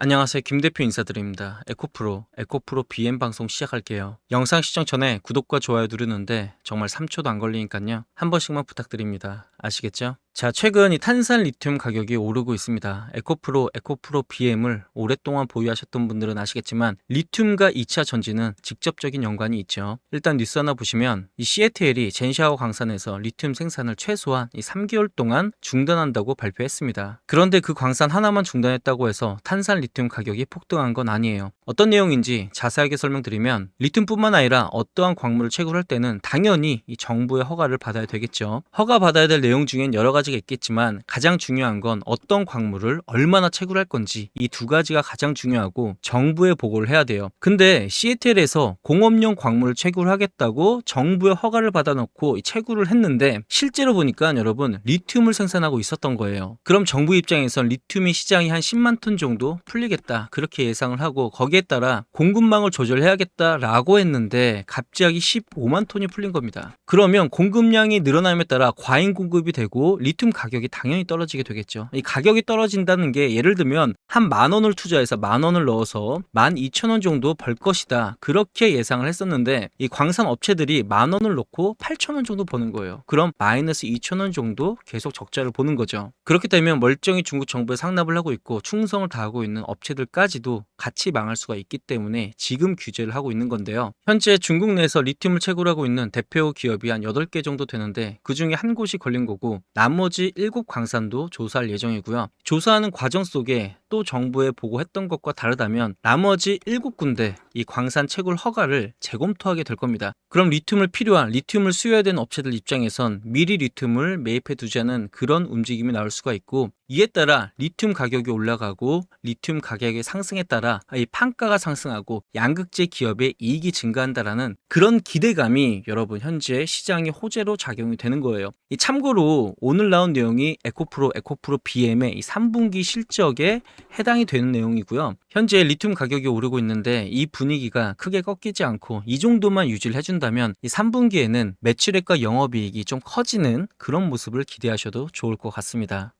안녕하세요. 김 대표 인사드립니다. 에코프로, 에코프로 BM 방송 시작할게요. 영상 시청 전에 구독과 좋아요 누르는데 정말 3초도 안 걸리니까요. 한 번씩만 부탁드립니다. 아시겠죠? 자, 최근 이 탄산 리튬 가격이 오르고 있습니다. 에코프로, 에코프로 BM을 오랫동안 보유하셨던 분들은 아시겠지만 리튬과 2차 전지는 직접적인 연관이 있죠. 일단 뉴스 하나 보시면 이 시애틀이 젠샤워 광산에서 리튬 생산을 최소한 이 3개월 동안 중단한다고 발표했습니다. 그런데 그 광산 하나만 중단했다고 해서 탄산 리튬 가격이 폭등한 건 아니에요. 어떤 내용인지 자세하게 설명드리면 리튬뿐만 아니라 어떠한 광물을 채굴할 때는 당연히 이 정부의 허가를 받아야 되겠죠. 허가 받아야 될 내용 중엔 여러 가지가 있겠지만 가장 중요한 건 어떤 광물을 얼마나 채굴할 건지 이 두 가지가 가장 중요하고 정부에 보고를 해야 돼요. 근데 시애틀에서 공업용 광물을 채굴하겠다고 정부의 허가를 받아놓고 이 채굴을 했는데 실제로 보니까 여러분 리튬을 생산하고 있었던 거예요. 그럼 정부 입장에선 리튬이 시장이 한 10만 톤 정도 풀리겠다 그렇게 예상을 하고 거기에 따라 공급망을 조절해야겠다라고 했는데 갑자기 15만 톤이 풀린 겁니다. 그러면 공급량이 늘어남에 따라 과잉 공급 이 되고 리튬 가격이 당연히 떨어지게 되겠죠. 이 가격이 떨어진다는 게 예를 들면 한 만 원을 투자해서 만 원을 넣어서 만 이천 원 정도 벌 것이다. 그렇게 예상을 했었는데 이 광산 업체들이 만 원을 넣고 8천 원 정도 버는 거예요. 그럼 마이너스 2천 원 정도 계속 적자를 보는 거죠. 그렇게 되면 멀쩡히 중국 정부에 상납을 하고 있고 충성을 다하고 있는 업체들까지도 같이 망할 수가 있기 때문에 지금 규제를 하고 있는 건데요. 현재 중국 내에서 리튬을 채굴 하고 있는 대표 기업이 한 8개 정도 되는데 그 중에 한 곳이 걸린 거고 나머지 7 광산도 조사할 예정이고요. 조사하는 과정 속에 또 정부에 보고했던 것과 다르다면 나머지 7군데 이 광산 채굴 허가를 재검토하게 될 겁니다. 그럼 리튬을 필요한 리튬을 수요해야 되는 업체들 입장에선 미리 리튬을 매입해 두자는 그런 움직임이 나올 수가 있고 이에 따라 리튬 가격이 올라가고 리튬 가격의 상승에 따라 이 판가가 상승하고 양극재 기업의 이익이 증가한다라는 그런 기대감이 여러분 현재 시장의 호재로 작용이 되는 거예요. 이 참고로 오늘 나온 내용이 에코프로 에코프로 BM의 이 3분기 실적에 해당이 되는 내용이고요. 현재 리튬 가격이 오르고 있는데 이 분위기가 크게 꺾이지 않고 이 정도만 유지를 해준다면 이 3분기에는 매출액과 영업이익이 좀 커지는 그런 모습을 기대하셔도 좋을 것 같습니다.